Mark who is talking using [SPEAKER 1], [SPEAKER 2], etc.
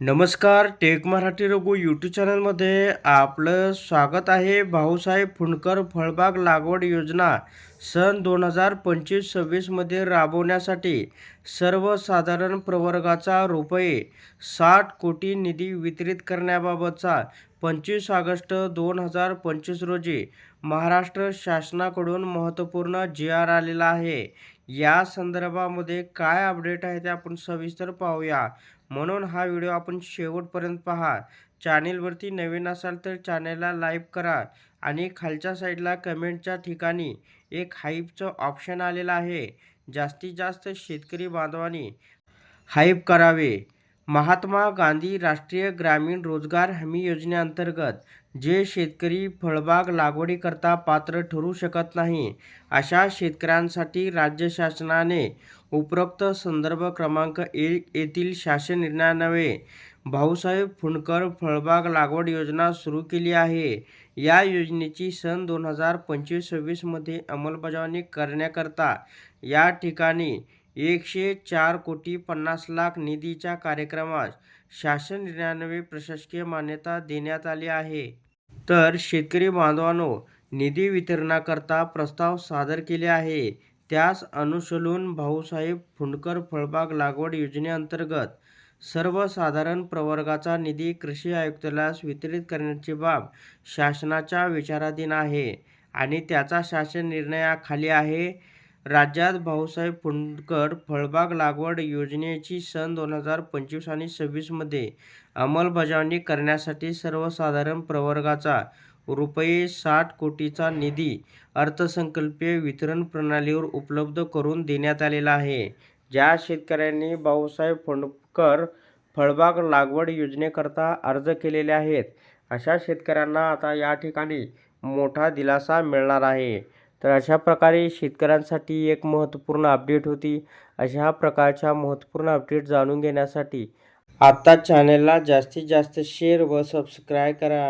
[SPEAKER 1] नमस्कार take Marathi Raghu YouTube चॅनलमध्ये आपलं स्वागत आहे. भाऊसाहेब फुंडकर फळबाग लागवड योजना सन दोन हजार पंचवीस सव्वीसमध्ये राबवण्यासाठी सर्वसाधारण प्रवर्गाचा रुपये साठ कोटी निधी वितरित करण्याबाबतचा पंचवीस ऑगस्ट दोन हजार पंचवीस रोजी महाराष्ट्र शासनाकडून महत्त्वपूर्ण जी आर आलेला आहे. या संदर्भामध्ये काय अपडेट आहे ते आपण सविस्तर पाहूया. म्हणून हा व्हिडिओ आपण शेवटपर्यंत पहा. चॅनेलवरती नवीन असाल तर चॅनेलला लाईक करा आणि खालच्या साईडला कमेंटच्या ठिकाणी एक हाईपचं ऑप्शन आलेलं आहे. जास्तीत जास्त शेतकरी बांधवांनी हाईप करावे. महात्मा गांधी राष्ट्रीय ग्रामीण रोजगार हमी योजनेअंतर्गत जे शेतकरी फळबाग लागवडीकरता पात्र ठरू शकत नाही अशा शेतकऱ्यांसाठी राज्य शासनाने उपरोक्त संदर्भ क्रमांक एक येथील शासन निर्णयान्वये भाऊसाहेब फुंडकर फळबाग लागवड योजना सुरू केली आहे. या योजनेची सन दोन हजार पंचवीस सव्वीसमध्ये अंमलबजावणी करण्याकरता या ठिकाणी एकशे चार कोटी पन्नास लाख निधीच्या कार्यक्रमास शासन निर्णयान्वये प्रशासकीय मान्यता देण्यात आली आहे. तर शेतकरी बांधवांनो निधी वितरणाकरता प्रस्ताव सादर केले आहे. त्यास अनुसरून भाऊसाहेब फुंडकर फळबाग लागवड योजनेअंतर्गत सर्वसाधारण प्रवर्गाचा निधी कृषी आयुक्तालयास वितरित करण्याची बाब शासनाच्या विचाराधीन आहे आणि त्याचा शासन निर्णयाखाली आहे. राज्यात भाऊसाहेब फुंडकर फळबाग लागवड योजनेची सन दोन हजार पंचवीस आणि सव्वीसमध्ये अंमलबजावणी करण्यासाठी सर्वसाधारण प्रवर्गाचा रुपये साठ कोटीचा निधी अर्थसंकल्पीय वितरण प्रणालीवर उपलब्ध करून देण्यात आलेला आहे. ज्या शेतकऱ्यांनी भाऊसाहेब फुंडकर फळबाग लागवड योजनेकरता अर्ज केलेले आहेत अशा शेतकऱ्यांना आता या ठिकाणी मोठा दिलासा मिळणार आहे. तर अशा प्रकारे शेतकऱ्यांसाठी एक महत्त्वपूर्ण अपडेट होती. अशा प्रकारच्या महत्त्वपूर्ण अपडेट जाणून घेण्यासाठी आत्ता चॅनलला जास्तीत जास्त शेअर व सबस्क्राईब करा.